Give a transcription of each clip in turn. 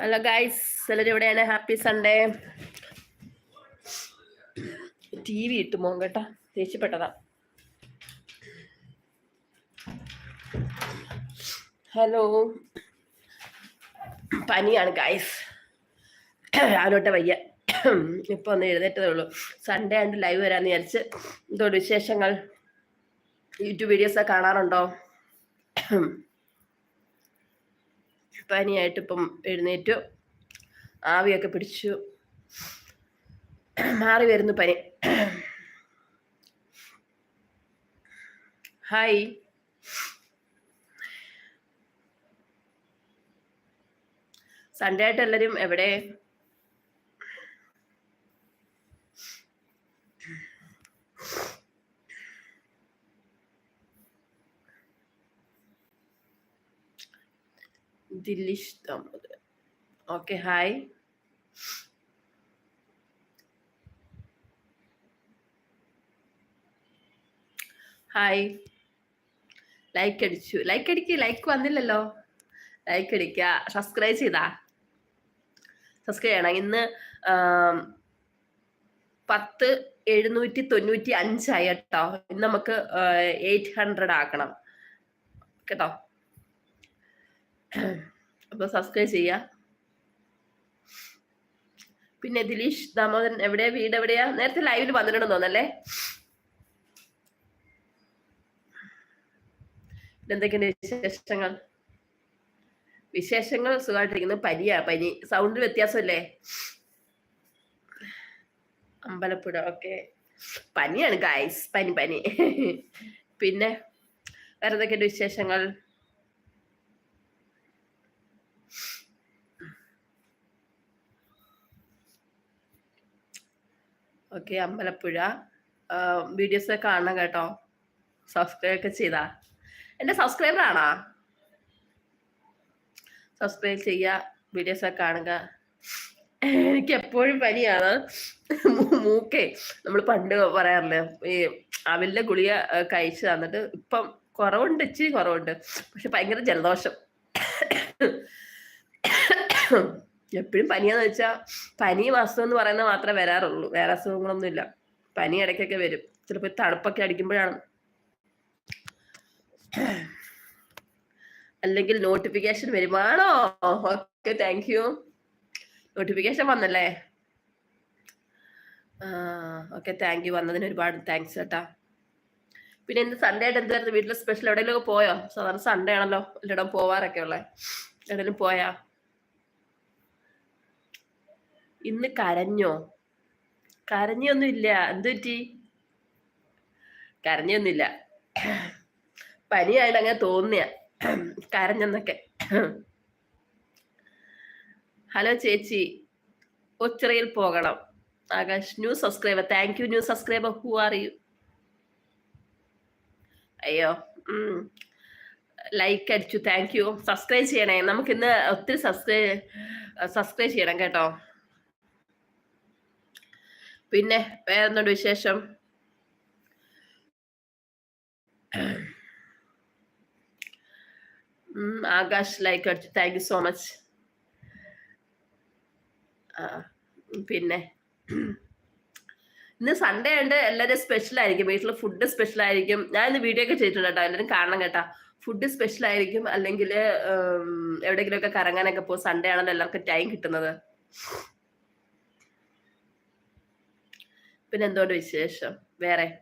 Hello guys എല്ലാവരും എവിടെയാണ്? Happy Sunday T V ഇട്ടു മോൻ കേട്ടോ. ദേഷ്യപ്പെട്ടതാ. ഹലോ പനിയാണ് ഗൈസ് രാവിലോട്ടെ വയ്യ. ഇപ്പൊ ഒന്ന് എഴുന്നേറ്റതേ ഉള്ളൂ. സൺഡേ ആണ്ട് ലൈവ് വരാന്ന് വിചാരിച്ച്. എന്തോ വിശേഷങ്ങൾ? യൂട്യൂബ് വീഡിയോസ് കാണാറുണ്ടോ? പനിയായിട്ട് ഇപ്പം എഴുന്നേറ്റു. ആവിയൊക്കെ പിടിച്ചു. മാറി വരുന്നു പനി. ഹായ് സൺഡേ ആയിട്ട് എല്ലാവരും എവിടെ? Dilish Damodar okay hi hi like അടിച്ചു. ലൈക്ക് അടിക്കുക ലൈക്ക് വന്നില്ലല്ലോ. ലൈക്ക് അടിക്കുക. സബ്സ്ക്രൈബ് ചെയ്താ. സബ്സ്ക്രൈബ് ചെയ്യണം. ഇന്ന് പത്ത് എഴുന്നൂറ്റി തൊണ്ണൂറ്റി അഞ്ചായി കേട്ടോ. ഇന്ന് നമുക്ക് എയ്റ്റ് ഹൺഡ്രഡ് ആക്കണം. കേട്ടോ? അപ്പൊ സബ്സ്ക്രൈബ് ചെയ്യാ. പിന്നെ ദിലീഷ് ദാമോദരൻ എവിടെയാ? വീട് എവിടെയാ? നേരത്തെ ലൈവിൽ വന്നിട്ടുണ്ടെന്ന് തോന്നല്ലേ എന്തൊക്കെയുണ്ട് വിശേഷങ്ങൾ? വിശേഷങ്ങൾ സുഖമായിട്ടിരിക്കുന്നു. പനിയാ പനി. സൗണ്ട് വ്യത്യാസമല്ലേ? അമ്പലപ്പുഴ ഓക്കെ പനിയാണ് ഗായ്സ് പനി പനി. പിന്നെ വേറെ എന്തൊക്കെയുണ്ട് വിശേഷങ്ങൾ? ഓക്കെ അമ്പലപ്പുഴ. വീഡിയോസ് കാണണം കേട്ടോ. സബ്സ്ക്രൈബ് ഒക്കെ ചെയ്താ. എന്റെ സബ്സ്ക്രൈബർ ആണോ? സബ്സ്ക്രൈബ് ചെയ്യുക വീഡിയോസ് ഒക്കെ കാണുക. എനിക്ക് എപ്പോഴും പനിയാണ്. മൂക്കേ നമ്മൾ പണ്ട് പറയാറില്ലേ ഈ അവലിന്റെ ഗുളിക കഴിച്ച് തന്നിട്ട് ഇപ്പം കുറവുണ്ട് ഇച്ചിരി കുറവുണ്ട്. പക്ഷെ ഭയങ്കര ജലദോഷം. എപ്പോഴും പനിയാന്ന് വെച്ചാൽ പനി അസുഖം എന്ന് പറയുന്നത് മാത്രമേ വരാറുള്ളൂ. വേറെ അസുഖങ്ങളൊന്നും ഇല്ല. പനി ഇടയ്ക്കൊക്കെ വരും. ചിലപ്പോൾ തണുപ്പൊക്കെ അടിക്കുമ്പോഴാണ്. അല്ലെങ്കിൽ നോട്ടിഫിക്കേഷൻ വരുമാണോ ഓക്കെ താങ്ക് യു നോട്ടിഫിക്കേഷൻ വന്നല്ലേ? ഓക്കെ താങ്ക് യു വന്നതിന് ഒരുപാട് താങ്ക്സ് കേട്ടാ. പിന്നെ ഇന്ന് സൺഡേ ആയിട്ട് എന്തായിരുന്നു? വീട്ടിൽ സ്പെഷ്യൽ എവിടെയെങ്കിലും പോയോ? സാധാരണ സൺഡേ ആണല്ലോ. എല്ലായിടം പോവാറൊക്കെ ഉള്ളേ എവിടെയെങ്കിലും പോയാ? ഇന്ന് കരഞ്ഞോ? കരഞ്ഞൊന്നുമില്ല. എന്ത് പറ്റി? കരഞ്ഞൊന്നുമില്ല. പനിയായിട്ട് അങ്ങനെ തോന്നിയ കരഞ്ഞെന്നൊക്കെ. ഹലോ ചേച്ചി. ഒച്ചിറയിൽ പോകണം. Akash new subscriber. Thank you new subscriber. Who are you? അയ്യോ ലൈക്ക് അടിച്ചു. Thank you. സബ്സ്ക്രൈബ് ചെയ്യണേ. നമുക്ക് ഇന്ന് ഒത്തിരി സബ്സ്ക്രൈബ് സബ്സ്ക്രൈബ് ചെയ്യണം കേട്ടോ. പിന്നെ വേറെന്തുണ്ട് വിശേഷം? ആകാശ് ലൈക്ക് അടിച്ചു. താങ്ക് യു സോ മച്ച് പിന്നെ. ഇന്ന് സൺഡേ ഉണ്ട് എല്ലാവരും സ്പെഷ്യൽ ആയിരിക്കും. വീട്ടിൽ ഫുഡ് സ്പെഷ്യൽ ആയിരിക്കും. ഞാൻ ഇന്ന് വീഡിയോ ഒക്കെ ചെയ്തിട്ടുണ്ട് കേട്ടോ. എല്ലാവരും കാണണം കേട്ടോ. ഫുഡ് സ്പെഷ്യൽ ആയിരിക്കും. അല്ലെങ്കിൽ എവിടെയെങ്കിലും ഒക്കെ കറങ്ങാനൊക്കെ പോകും. സൺഡേ ആണല്ലോ എല്ലാവർക്കും ടൈം കിട്ടുന്നത്. പിന്നെ എന്തുകൊണ്ട് വിശേഷം? വേറെ?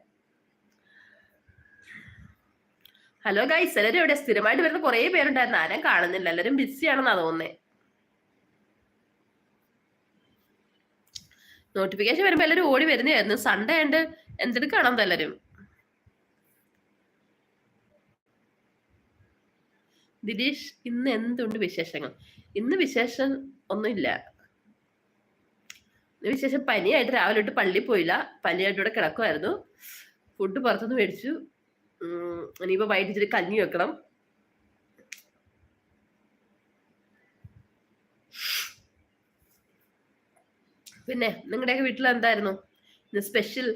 ഹലോ ഗൈസ് എല്ലാവരും എവിടെ? സ്ഥിരമായിട്ട് വരുന്ന കുറേ പേരുണ്ടായിരുന്നു. ആരും കാണുന്നില്ല. എല്ലാവരും ബിസി ആണെന്നാ തോന്നുന്നേ. നോട്ടിഫിക്കേഷൻ വരുമ്പോ എല്ലാവരും ഓടി വരുന്നതായിരുന്നു. സൺഡേ എന്തിനു കാണാൻ എല്ലാവരും ദിലീഷ് ഇന്ന് എന്തുണ്ട് വിശേഷങ്ങൾ? ഇന്ന് വിശേഷം ഒന്നുമില്ല. വിശേഷം പനിയായിട്ട് രാവിലെ തൊട്ട് പള്ളിയിൽ പോയില്ല. പനിയായിട്ട് ഇവിടെ കിടക്കുമായിരുന്നു ഫുഡ് പുറത്തുനിന്ന് മേടിച്ചു. ഇനിയിപ്പോ വൈകിട്ട് ഇച്ചിരി കഞ്ഞി വെക്കണം. പിന്നെ നിങ്ങളുടെയൊക്കെ വീട്ടിൽ എന്തായിരുന്നു സ്പെഷ്യൽ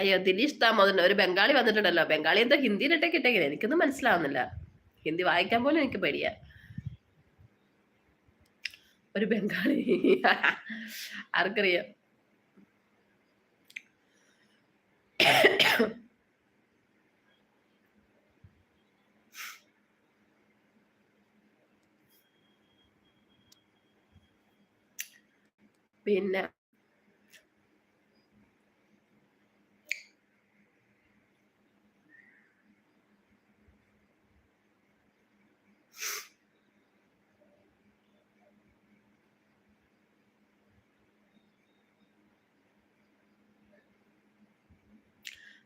അയ്യോ ദിലീഷ് താമോദൻ ഒരു ബംഗാളി വന്നിട്ടുണ്ടല്ലോ. ബംഗാളി എന്താ ഹിന്ദിയിലിട്ടേക്ക് ഇട്ടേക്കില്ല എനിക്കൊന്നും മനസ്സിലാവുന്നില്ല. ഹിന്ദി വായിക്കാൻ പോലും എനിക്ക് പേടിയാ. ഒരു ബംഗാളി. ആർക്കറിയാം? പിന്നെ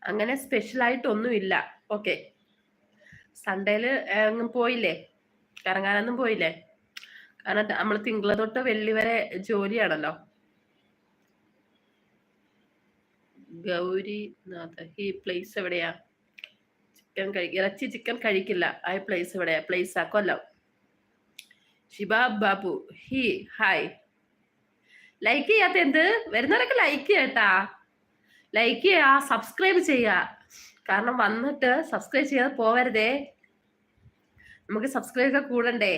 അങ്ങനെ സ്പെഷ്യൽ ആയിട്ടൊന്നുമില്ല. ഓക്കെ സൺഡേയിൽ എങ്ങും പോയില്ലേ? കറങ്ങാനൊന്നും പോയില്ലേ? കാരണം നമ്മൾ തിങ്കള തൊട്ട് വെള്ളി വരെ ജോലിയാണല്ലോ. ഗൗരിനാഥ് ഈ പ്ലേസ് എവിടെയാ? ചിക്കൻ കഴി ഇറച്ചി ചിക്കൻ കഴിക്കില്ല. ആ പ്ലേസ് എവിടെയാ? പ്ലേസ് ആ Kollam. Shibab Babu hi hi. Like ചെയ്യാത്ത എന്ത്? വരുന്നവരൊക്കെ ലൈക്ക് ചെയ്യട്ടാ. ലൈക്ക് ചെയ്യാ സബ്സ്ക്രൈബ് ചെയ്യാ കാരണം വന്നിട്ട് സബ്സ്ക്രൈബ് ചെയ്യാതെ പോവരുതേ. നമുക്ക് സബ്സ്ക്രൈബ് ഒക്കെ കൂടണ്ടേ?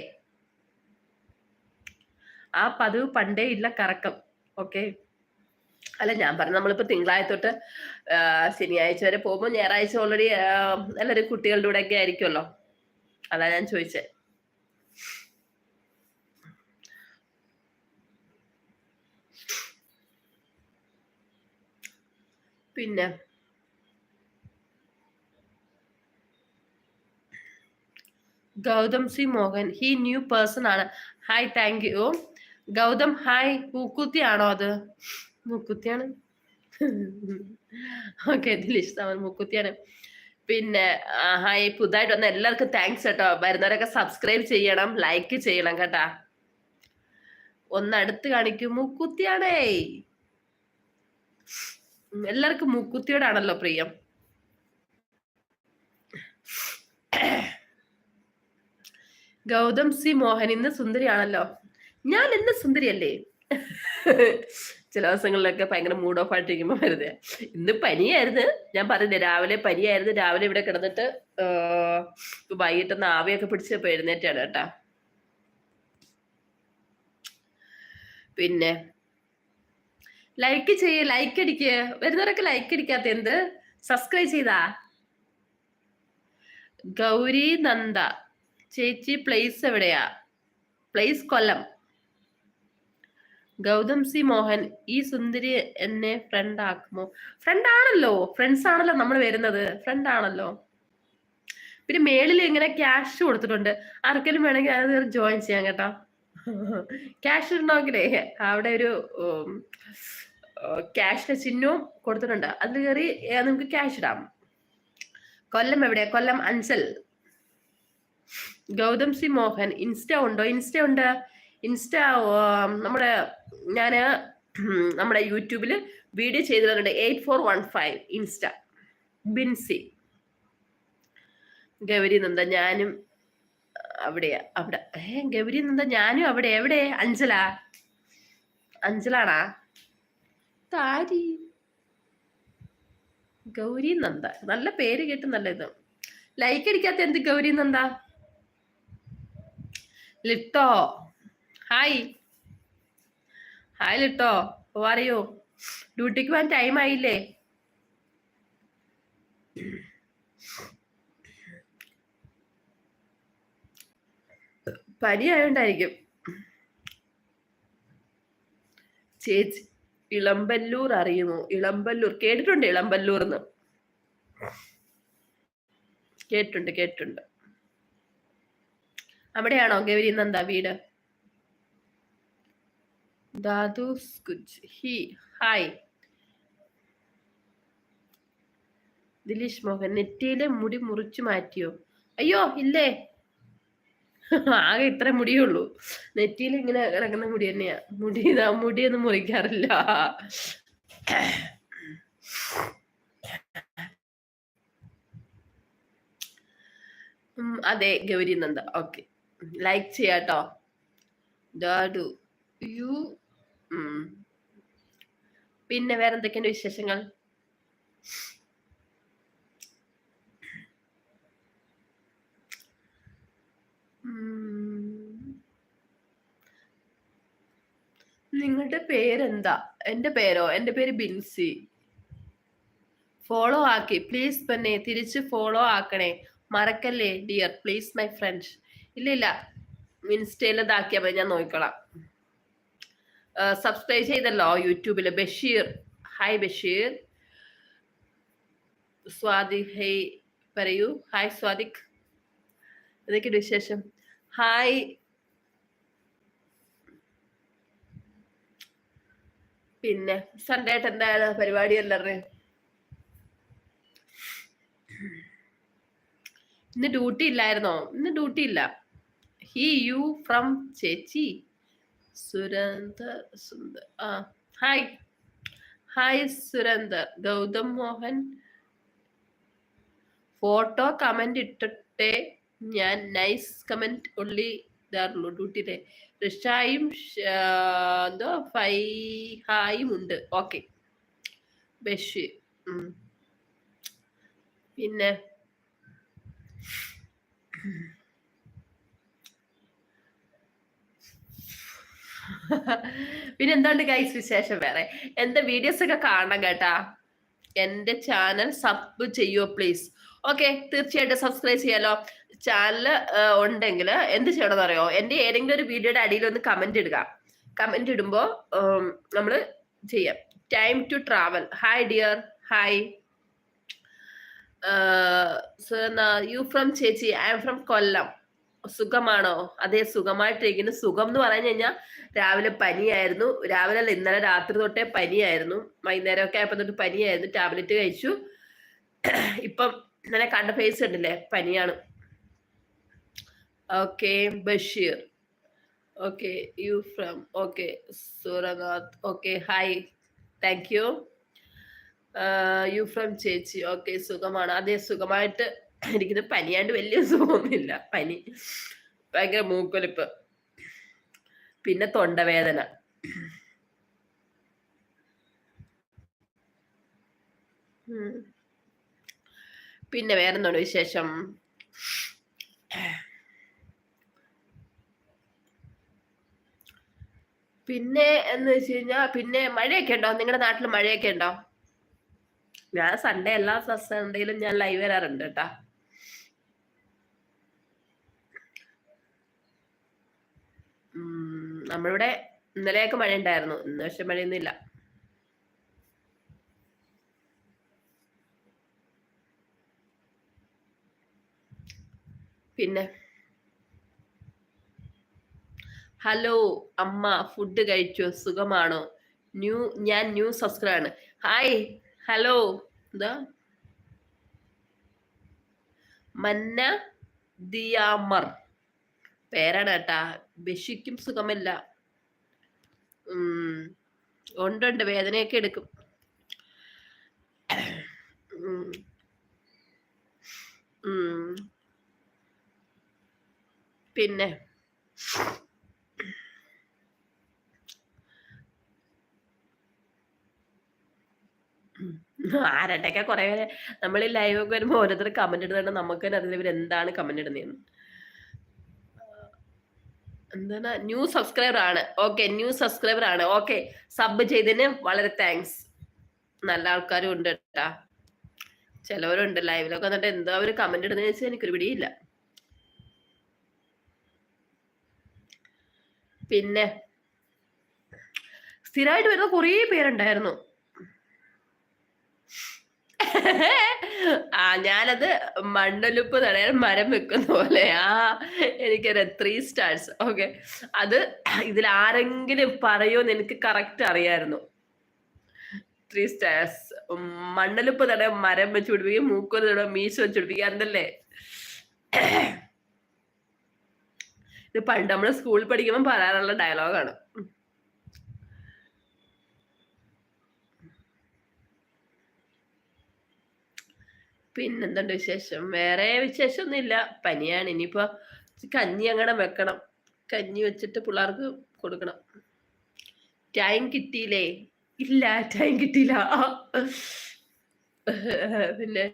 ആ പതിവ് പണ്ടേ ഇല്ല കറക്കം. ഓക്കെ അല്ല ഞാൻ പറഞ്ഞു നമ്മളിപ്പോ തിങ്കളാഴ്ച തൊട്ട് ശനിയാഴ്ച വരെ പോകുമ്പോൾ ഞായറാഴ്ച ഓൾറെഡി എല്ലാവരും കുട്ടികളുടെ കൂടെ ഒക്കെ ആയിരിക്കുമല്ലോ. അതാ ഞാൻ ചോദിച്ചേ. പിന്നെ Gautham C Mohan he new person ആണ്. Hi thank you Gautham hi പൂക്കുത്തി ആണോ അത്? മൂക്കുത്തിയാണ്. ഓക്കെ ഇഷ്ടമാണ് മൂക്കുത്തിയാണ്. പിന്നെ ഹായ് പുതുതായിട്ട് വന്ന എല്ലാവർക്കും താങ്ക്സ് കേട്ടോ. വരുന്നവരൊക്കെ സബ്സ്ക്രൈബ് ചെയ്യണം ലൈക്ക് ചെയ്യണം കേട്ടാ. ഒന്ന് അടുത്ത് കാണിക്കും. മൂക്കുത്തിയാണേ. എല്ലാവർക്കും മൂക്കുത്തിയോടാണല്ലോ പ്രിയം. ഗൗതം സി മോഹൻ ഇന്ന് സുന്ദരിയാണല്ലോ. ഞാൻ ഇന്ന് സുന്ദരിയല്ലേ? ചില ദിവസങ്ങളിലൊക്കെ ഭയങ്കര മൂഡ് ഓഫ് ആയിട്ടിരിക്കുമ്പോൾ വരുന്നത് ഇന്ന് പനിയായിരുന്നു. ഞാൻ പറഞ്ഞില്ലേ രാവിലെ പനിയായിരുന്നു. രാവിലെ ഇവിടെ കിടന്നിട്ട് വൈകിട്ട് ആവിയൊക്കെ പിടിച്ചപ്പോ എഴുന്നേറ്റാണ് കേട്ടാ. പിന്നെ ലൈക്ക് ചെയ്യ ലൈക്ക് അടിക്ക്. വരുന്നവരൊക്കെ ലൈക്ക് അടിക്കാത്ത എന്ത്? സബ്സ്ക്രൈബ് ചെയ്താ? ഗൗരി നന്ദ. ചേച്ചി പ്ലേസ് എവിടെയാ? പ്ലേസ് കൊല്ലം. ഗൗതം സി മോഹൻ ഈ സുന്ദരി എന്നെ ഫ്രണ്ട് ആക്കുമോ? ഫ്രണ്ട് ആണല്ലോ. ഫ്രണ്ട്സ് ആണല്ലോ നമ്മൾ വരുന്നത്. ഫ്രണ്ട് ആണല്ലോ. പിന്നെ മേളിൽ ഇങ്ങനെ ക്യാഷ് കൊടുത്തിട്ടുണ്ട്. ആർക്കെങ്കിലും വേണമെങ്കിൽ അത് ജോയിൻ ചെയ്യാം കേട്ടോ. ക്യാഷ് ഇടണമെങ്കിലേ അവിടെ ഒരു ക്യാഷിന്റെ ചിഹ്നവും കൊടുത്തിട്ടുണ്ട്. അതിൽ കയറി നമുക്ക് ക്യാഷ് ഇടാം. കൊല്ലം എവിടെ? കൊല്ലം അഞ്ചൽ ഗൗതം സി മോഹൻ. ഇൻസ്റ്റ ഉണ്ടോ? ഇൻസ്റ്റ ഉണ്ട്. ഇൻസ്റ്റ നമ്മുടെ ഞാൻ നമ്മുടെ യൂട്യൂബിൽ വീഡിയോ ചെയ്തു തന്നിട്ട് eight four one five insta. Binsy. Gauri Nanda ഞാനും അവിടെയാ. അവിടെ. ഏ ഗൗരി നന്ദ ഞാനും അവിടെ. എവിടെ? അഞ്ചല അഞ്ചലാണാ താരി. ഗൗരി നന്ദ. നല്ല പേര് കേട്ട് നല്ല ഇത്. ലൈക്ക് അടിക്കാത്ത എന്ത് Gauri Nanda? ലിട്ടോ. Hi hi Litto. പറയൂ ഡ്യൂട്ടിക്ക് പോകാൻ ടൈം ആയില്ലേ? പനി ആയോണ്ടായിരിക്കും ചേച്ചി ഇളമ്പല്ലൂർ അറിയുമോ? ഇളമ്പല്ലൂർ. കേട്ടിട്ടുണ്ട് ഇളമ്പല്ലൂർ എന്ന്. കേട്ടുണ്ട് കേട്ടുണ്ട് അവിടെയാണോ ഗൗരി നന്ദ വീട്? He hi. ദിലീഷ് മോഹൻ നെറ്റിയിലെ മുടി മുറിച്ചു മാറ്റിയോ? അയ്യോ ഇല്ലേ? ആകെ ഇത്ര മുടിയുള്ളൂ. നെറ്റിയിൽ ഇങ്ങനെ കിടക്കുന്ന മുടി തന്നെയാ. മുടി മുടിയൊന്നും മുറിക്കാറില്ല. അതെ ഗൗരി നന്ദ. ഓക്കെ. ലൈക്ക് ചെയ്യാട്ടോ. ഡാഡു യു പിന്നെ വേറെന്തൊക്കെയാണ് വിശേഷങ്ങൾ? നിങ്ങളുടെ പേരെന്താ? എന്റെ പേരോ? എന്റെ പേര് ബിൻസി. ഫോളോ ആക്കി. പ്ലീസ് പെണ്ണെ തിരിച്ച് ഫോളോ ആക്കണേ. മറക്കല്ലേ ഡിയർ പ്ലീസ് മൈ ഫ്രണ്ട്സ് ഇല്ല ഇല്ല. ഇൻസ്റ്റയിൽ പോയി ഞാൻ നോക്കിക്കോളാം. സബ്സ്ക്രൈബ് ചെയ്തല്ലോ യൂട്യൂബിൽ ബഷീർ. ഹായ് ബഷീർ. സ്വാതി ഹൈ പറയൂ. ഹായ് സ്വാദിഖ് എന്തൊക്കെയുണ്ട് വിശേഷം. ഹായ്. പിന്നെ സൺഡേ ആയിട്ട് എന്താണ് പരിപാടി എല്ലാവരുടെയും ഇന്ന് ഡ്യൂട്ടി ഇല്ലായിരുന്നോ? ഇന്ന് ഡ്യൂട്ടി ഇല്ല. ഹി യു ഫ്രം ചേച്ചി. സുരന്ദർ സുന്ദർ ആ hi. Hi Surendar Gautham Mohan. Photo comment ഇട്ടിട്ടേ ഞാൻ നൈസ് കമന്റ് ഉള്ളി ഇതാറുള്ളൂ ഡ്യൂട്ടിയിലെ റിഷായും എന്തോ ഫൈ ഹായും ഉണ്ട് ഓക്കെ ബഷീർ പിന്നെ? പിന്നെ എന്തുകൊണ്ട് ഗൈസ് വിശേഷം വേറെ? എന്റെ വീഡിയോസ് ഒക്കെ കാണണം കേട്ടാ? എന്റെ ചാനൽ സബ് ചെയ്യോ പ്ലീസ് ഓക്കെ തീർച്ചയായിട്ടും സബ്സ്ക്രൈബ് ചെയ്യാലോ. ചാനൽ ഉണ്ടെങ്കിൽ എന്ത് ചെയ്യണമെന്ന് അറിയോ എന്റെ ഏതെങ്കിലും ഒരു വീഡിയോയുടെ അടിയിൽ ഒന്ന് കമന്റ് ഇടുക. കമന്റ് ഇടുമ്പോ നമ്മൾ ചെയ്യാം. Time to travel hi dear hi you from ചേച്ചി. I am from Kollam. സുഖമാണോ? അതെ സുഖമായിട്ടിരിക്കുന്നു സുഖം എന്ന് പറഞ്ഞു കഴിഞ്ഞാൽ രാവിലെ പനിയായിരുന്നു. രാവിലെ അല്ല ഇന്നലെ രാത്രി തൊട്ടേ പനിയായിരുന്നു. വൈകുന്നേരമൊക്കെ ആയപ്പോൾ തൊട്ട് പനിയായിരുന്നു. ടാബ്ലറ്റ് കഴിച്ചു. ഇപ്പം ഇന്നലെ കണ്ട ഫേസ് ഉണ്ടല്ലേ പനിയാണ്. Okay Basheer okay you from okay Sooranad okay hi thank you you from ചേച്ചി ഓക്കെ സുഖമാണ്. അതെ സുഖമായിട്ട് എനിക്കിത് പനിയാണ്ട് വലിയ സുഖമൊന്നുമില്ല. പനി ഭയങ്കര മൂക്കൊലിപ്പ്. പിന്നെ തൊണ്ടവേദന. പിന്നെ വേറെന്താണ് വിശേഷം? പിന്നെ എന്ന് വെച്ച് കഴിഞ്ഞാൽ പിന്നെ മഴയൊക്കെ ഉണ്ടോ? നിങ്ങളുടെ നാട്ടിൽ മഴയൊക്കെ ഉണ്ടോ? ഞാൻ സൺഡേ എല്ലാ സൺഡേയിലും ഞാൻ ലൈവ് വരാറുണ്ട് കേട്ടാ. നമ്മളിവിടെ ഇന്നലെയൊക്കെ മഴ ഉണ്ടായിരുന്നു ഇന്ന് പക്ഷെ മഴയൊന്നുമില്ല. പിന്നെ? ഹലോ അമ്മ ഫുഡ് കഴിച്ചോ? സുഖമാണോ? ന്യൂ ഞാൻ ന്യൂ സബ്സ്ക്രൈബ് ഹായ് ഹലോ. എന്താ? മന്ന ദിയാമർ. പേരാണ് കേട്ടാ. ബഷിക്കും സുഖമില്ല. ഉണ്ടുണ്ട് വേദനയൊക്കെ എടുക്കും. പിന്നെ? ആരട്ടൊക്കെ കുറെ പേര് നമ്മൾ ഈ ലൈവ് ഒക്കെ വരുമ്പോൾ ഓരോരുത്തർ കമന്റ് ഇടുന്നുണ്ട്. നമുക്ക് തന്നെ അറിയില്ല ഇവർ എന്താണ് കമന്റ് ഇടുന്നതെന്ന് എന്താണ്? ന്യൂ സബ്സ്ക്രൈബർ ആണ്. ഓക്കെ ന്യൂ സബ്സ്ക്രൈബർ ആണ്. ഓക്കെ സബ് ചെയ്തതിന് വളരെ താങ്ക്സ് നല്ല ആൾക്കാരും ഉണ്ട് കേട്ടാ ചിലവരുണ്ട് ലൈവിലൊക്കെ വന്നിട്ട് എന്തോ അവർ കമന്റ് ഇടുന്ന വെച്ചാൽ എനിക്കൊരു പിടിയില്ല. പിന്നെ സ്ഥിരമായിട്ട് വരുന്ന കുറേ പേരുണ്ടായിരുന്നു. ആ ഞാനത് മണ്ണൊലിപ്പ് തടയാൻ മരം വെക്കുന്ന പോലെ ആ എനിക്കൊരു ത്രീ സ്റ്റാർസ് ഓക്കെ അത് ഇതിൽ ആരെങ്കിലും പറയുമെന്ന് എനിക്ക് കറക്റ്റ് അറിയായിരുന്നു. ത്രീ സ്റ്റാർസ് മണ്ണൊലിപ്പ് തടയാൻ മരം വെച്ച് പിടിപ്പിക്കും മൂക്കൊരു തടയാൻ മീശ വെച്ച് പിടിപ്പിക്കുക എന്തല്ലേ ഇത് പണ്ട് നമ്മൾ സ്കൂളിൽ പഠിക്കുമ്പോൾ പറയാനുള്ള ഡയലോഗാണ് പിന്നെന്തുണ്ട് വിശേഷം? വേറെ വിശേഷമൊന്നുമില്ല. പനിയാണ്. ഇനിയിപ്പോ കഞ്ഞി അങ്ങനെ വെക്കണം. കഞ്ഞി വെച്ചിട്ട് പിള്ളേർക്ക് കൊടുക്കണം. ടൈം കിട്ടിയില്ലേ? ഇല്ല ടൈം കിട്ടിയില്ല. പിന്നെ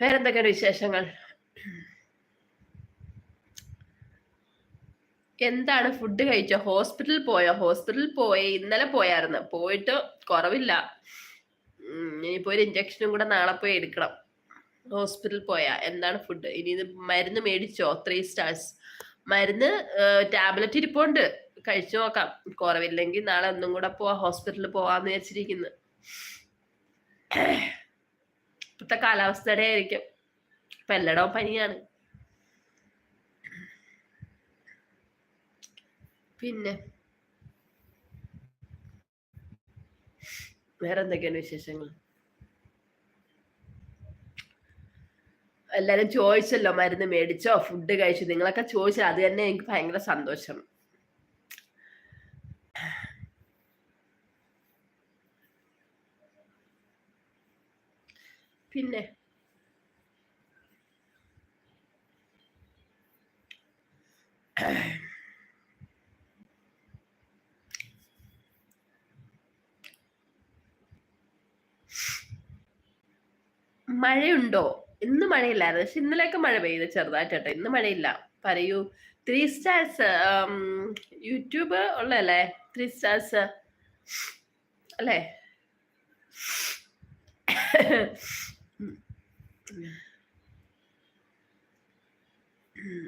വേറെന്തൊക്കെയാണ് വിശേഷങ്ങൾ? എന്താണ് ഫുഡ് കഴിച്ചോ? ഹോസ്പിറ്റലിൽ പോയോ? ഹോസ്പിറ്റലിൽ പോയി ഇന്നലെ പോയായിരുന്നു. പോയിട്ട് കുറവില്ല. ഇനിയിപ്പോ ഒരു ഇഞ്ചക്ഷനും കൂടെ നാളെ പോയി എടുക്കണം. ഹോസ്പിറ്റലിൽ പോയാ. എന്താണ് ഫുഡ് ഇനി ഇത് മരുന്ന് മേടിച്ചോ? ത്രീ സ്റ്റാർസ് മരുന്ന് ടാബ്ലറ്റ് ഇരിപ്പുണ്ട്. കഴിച്ചു നോക്കാം. കുറവില്ലെങ്കിൽ നാളെ ഒന്നും കൂടെ പോവാ ഹോസ്പിറ്റലിൽ പോവാന്ന് വിചാരിച്ചിരിക്കുന്നു. ഇപ്പത്തെ കാലാവസ്ഥയുടെ ആയിരിക്കും. ഇപ്പൊ എല്ലായിടവും പനിയാണ്. പിന്നെ. വേറെ എന്തൊക്കെയാണ് വിശേഷങ്ങൾ? എല്ലാരും ചോദിച്ചല്ലോ മരുന്ന് മേടിച്ചോ ഫുഡ് കഴിച്ചോ? നിങ്ങളൊക്കെ ചോദിച്ചു അത് തന്നെ എനിക്ക് ഭയങ്കര സന്തോഷം. പിന്നെ. മഴയുണ്ടോ? ഇന്ന് മഴയില്ലായിരുന്നു. പക്ഷെ ഇന്നലെയൊക്കെ മഴ പെയ്ത് ചെറുതായിട്ടോ ഇന്ന് മഴയില്ല. പറയൂ. ത്രീ സ്റ്റാർസ് യൂട്യൂബ് ഉള്ളല്ലേ ത്രീ സ്റ്റാർസ് അല്ലേ?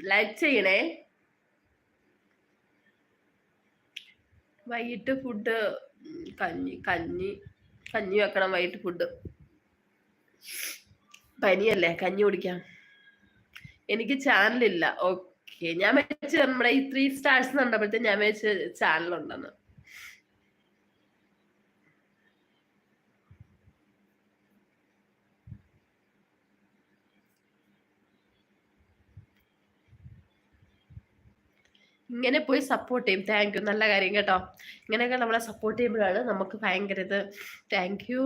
ലൈക്ക് ചെയ്യണേ. വൈകിട്ട് ഫുഡ് കഞ്ഞി കഞ്ഞി കഞ്ഞി വെക്കണം വൈകിട്ട് ഫുഡ് പനിയല്ലേ കഞ്ഞി കുടിക്കാം. എനിക്ക് ചാനലില്ല ഓക്കെ ഞാൻ വെച്ച് നമ്മുടെ ഈ ത്രീ സ്റ്റാർസ് കണ്ടപ്പോഴത്തെ ഞാൻ വെച്ച് ചാനലുണ്ടെന്ന് ഇങ്ങനെ പോയി സപ്പോർട്ട് ചെയ്യും. താങ്ക് യു നല്ല കാര്യം കേട്ടോ. ഇങ്ങനെയൊക്കെ നമ്മളെ സപ്പോർട്ട് ചെയ്യുമ്പോഴാണ് നമുക്ക് ഭയങ്കര ഇത്. താങ്ക് യു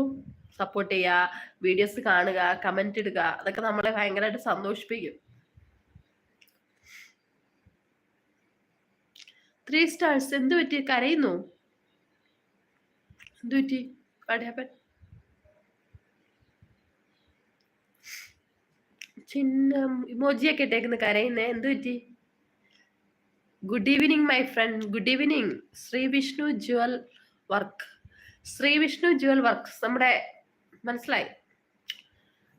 സപ്പോർട്ട് ചെയ്യുക വീഡിയോസ് കാണുക കമന്റ് ഇടുക അതൊക്കെ നമ്മളെ ഭയങ്കരമായിട്ട് സന്തോഷിപ്പിക്കും. ത്രീ സ്റ്റാർസ് എന്ത് പറ്റി? കരയുന്നു? എന്ത് പറ്റി? വാട്ട് ചിന്ന ഇമോജിയൊക്കെ ഇട്ടേക്കുന്ന. കരയുന്നേ? എന്ത് പറ്റി? Good evening my friend good evening Sree Vishnu jewel work Sree Vishnu jewel works നമ്മുടെ മനസ്സിലായി.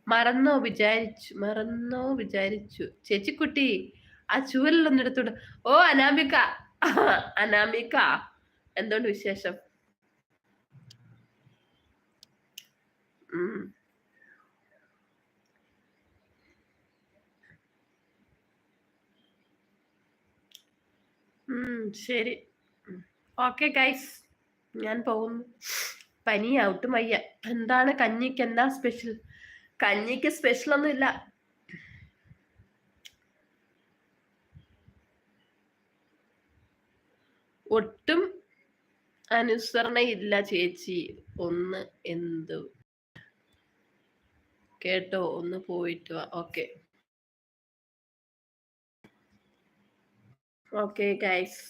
മറന്നോ വിചാരിച്ചു മറന്നോ വിചാരിച്ചു. ചേച്ചിക്കുട്ടി ആ ചുവലിലൊന്നും എടുത്തോണ്ട് ഓ അനാമിക. അനാമിക എന്തുകൊണ്ട് വിശേഷം. ഉം, ശരി. Okay guys. ഞാൻ പോകുന്നു. പനി ഔട്ടും വയ്യ. എന്താണ് കഞ്ഞിക്ക്? എന്താ സ്പെഷ്യൽ കഞ്ഞിക്ക് സ്പെഷ്യൽ ഒന്നും ഇല്ല. ഒട്ടും അനുസരണയില്ല ചേച്ചി. ഒന്ന് എന്ത്? കേട്ടോ ഒന്ന് പോയിട്ട് വാ. ഓക്കെ. Okay guys